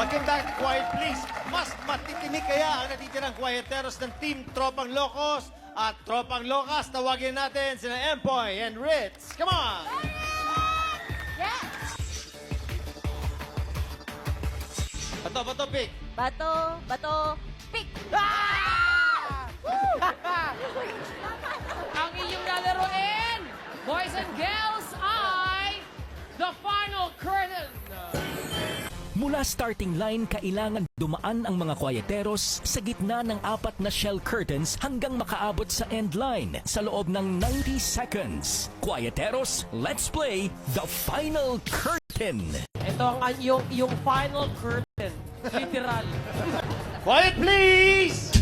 Welcome back to Quiet Please. Mas matitinig kaya ang natitirang quieteros ng Team Tropang Locos at Tropang Locas. Tawagin natin sina Empoy and Ritz. Come on! Yes! Bato, bato, pick. Bato, bato, Mula starting line, kailangan dumaan ang mga kwayeteros sa gitna ng apat na shell curtains hanggang makaabot sa end line sa loob ng 90 seconds. Kwayeteros, let's play the final curtain! Ito ang yung, yung final curtain. Literal. Quiet please!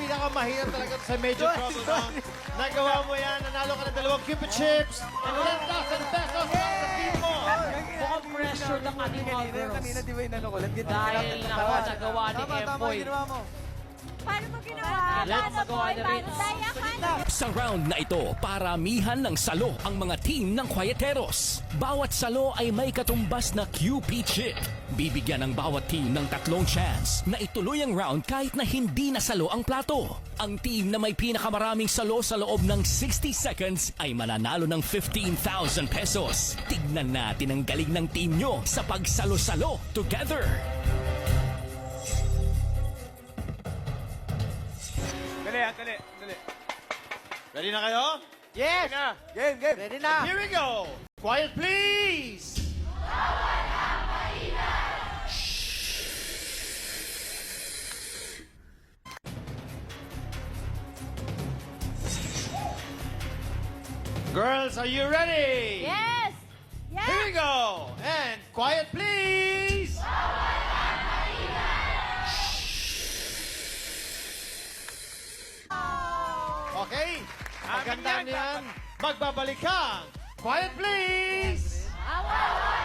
Pinakamahirap talaga sa Major Trouble no? Nagawa mo yan, nanalo ka ng dalawang Cupid Chips and 10,000 pesos para sa team mo. Mukhang pressure ng ating mga girls. Kanina di ba inano ko? Dahil nako, nagawa ni Tama, tama Empoy. yung ginawa mo. Paano mo ginawa? Let's? Sa round na ito, paramihan ng salo ang mga team ng kwayeteros. Bawat salo ay may katumbas na QP chip. Bibigyan ng bawat team ng tatlong chance na ituloy ang round kahit na hindi nasalo ang plato. Ang team na may pinakamaraming salo sa loob ng 60 seconds ay mananalo ng 15,000 pesos. Tignan natin ang galing ng team nyo sa pagsalo-salo together. Dali, dali. Ready na kayo? Yes! Game, game. Ready na. Here we go! Quiet please! Girls, are you ready? Yes! Here we go! And quiet please! yan, magbabalik kang Quiet Please! Awa!